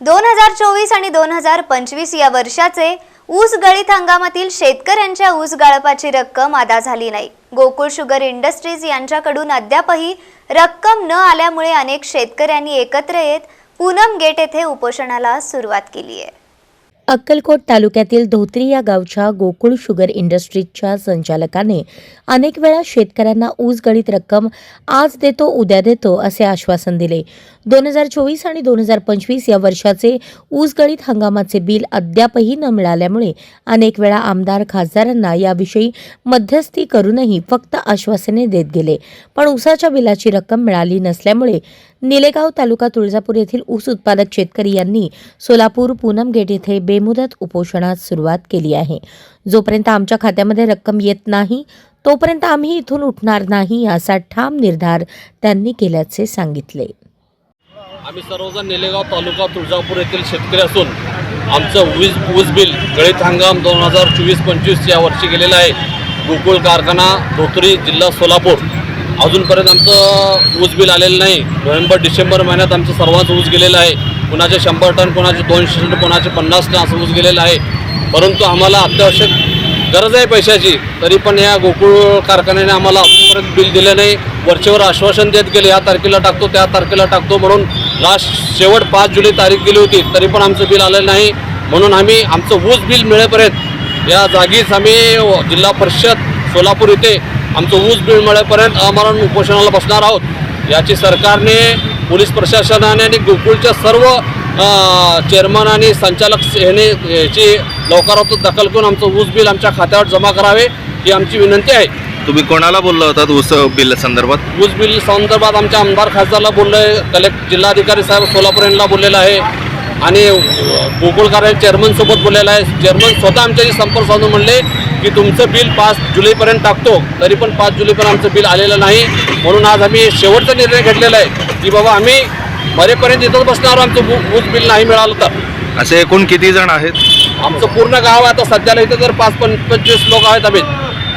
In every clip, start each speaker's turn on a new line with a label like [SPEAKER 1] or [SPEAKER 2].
[SPEAKER 1] दोन हजार चोवीस आणि दोन हजार पंचवीस या वर्षाचे ऊस गळीत हंगामातील शेतकऱ्यांच्या ऊस गाळपाची रक्कम अदा झाली नाही. गोकुळ शुगर इंडस्ट्रीज यांच्याकडून अद्यापही रक्कम न आल्यामुळे अनेक शेतकऱ्यांनी एकत्र येत पूनम गेट येथे उपोषणाला सुरुवात केली आहे.
[SPEAKER 2] अक्कलकोट तालुक्यातील धोत्री या गावच्या गोकुळ शुगर इंडस्ट्रीजच्या संचालकाने अनेक वेळा शेतकऱ्यांना ऊस गळीत रक्कम आज देतो उद्या देतो असे आश्वासन दिले. दोन हजार चोवीस आणि दोन हजार पंचवीस या वर्षाचे ऊसगळीत हंगामाचे बिल अद्यापही न मिळाल्यामुळे अनेक वेळा आमदार खासदारांना याविषयी मध्यस्थी करूनही फक्त आश्वासने देत गेले. पण ऊसाच्या बिलाची रक्कम मिळाली नसल्यामुळे निलेगाव तालुका तुळजापूर येथील ऊस उत्पादक शेतकरी यांनी सोलापूर पूनम गेट येथे बेमुदत उपोषणास सुरुवात केली आहे. जोपर्यंत आमच्या खात्यामध्ये रक्कम येत नाही तोपर्यंत आम्ही इथून उठणार नाही असा ठाम निर्धार त्यांनी केल्याचे सांगितले.
[SPEAKER 3] आम्ही सर्वजण निलेगाव तालुका तुळजापूर येथील शेतकरी असून आमचं वीज ऊस बिल गळीत हंगाम दोन हजार चोवीस पंचवीस या वर्षी गेलेलं आहे. गोकुळ कारखाना धोत्री जिल्हा सोलापूर. अजूनपर्यंत आमचं ऊस बिल आलेलं नाही. नोव्हेंबर डिसेंबर महिन्यात आमचं सर्वांचं ऊस गेलेलं आहे. कुणाचे शंभर टन कोणाचे दोनशे टन कोणाचे पन्नास टन असं ऊस गेलेलं आहे. परंतु आम्हाला अत्यावश्यक गरज आहे पैशाची. तरी पण या गोकुळ कारखान्याने आम्हाला अजूनपर्यंत बिल दिलं नाही. वरचेवर आश्वासन देत गेले. या तारखेला टाकतो त्या तारखेला टाकतो म्हणून लास्ट शेवट पाच जुलै तारीख गेली होती तरी पण आमचं बिल आलेलं नाही. म्हणून आम्ही आमचं ऊस बिल मिळेपर्यंत या जागीच आम्ही जिल्हा परिषद सोलापूर येथे आमचं ऊस बिल मिळेपर्यंत आम्हाला उपोषणाला बसणार आहोत. याची सरकारने पोलीस प्रशासनाने आणि गोकुळच्या सर्व चेअरमन आणि संचालक ह्याने याची लवकरात दखल करून आमचं ऊस बिल आमच्या खात्यावर जमा करावे ही आमची विनंती आहे.
[SPEAKER 4] तुम्ही कोणाला बोलला होतात ऊस बिल संदर्भात?
[SPEAKER 3] ऊस बिल संदर्भात आमच्या आमदार खासदारला बोललो आहे कलेक्ट जिल्हाधिकारी साहेब सोलापूर यांना बोललेलं आहे आणि गोकुळकार चेअरमनसोबत बोललेलं आहे. चेअरमन स्वतः आमच्याशी संपर्क साधून म्हणले की तुमचं बिल पाच जुलैपर्यंत टाकतो तरी पण पाच जुलैपर्यंत आमचं बिल आलेलं नाही. म्हणून आज आम्ही शेवटचा निर्णय घेतलेला आहे की बाबा आम्ही मरेपर्यंत इथंच बसणार आमचं ऊस बिल नाही मिळालं तर.
[SPEAKER 4] असे एकूण किती जण आहेत?
[SPEAKER 3] आमचं पूर्ण गाव आहे आता सध्याला इथं तर पाच पंचवीस लोक आहेत आम्ही.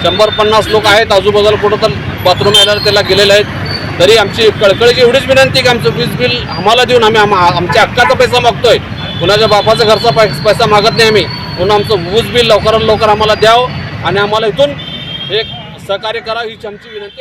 [SPEAKER 3] शंभर पन्नास लोक आहेत आजूबाजूला कुठं तर बाथरूम यायला त्याला गेलेले आहेत. तरी आमची कळकळीची एवढीच विनंती की आमचं वीज बिल आम्हाला देऊन आम्ही आमच्या हक्काचा पैसा मागतोय. कुणाच्या बापाचा घरचा पै पैसा मागत नाही आम्ही. म्हणून आमचं वीज बिल लवकरात लवकर आम्हाला द्यावं आणि आम्हाला इथून एक सहकार्य करावं हीच आमची विनंती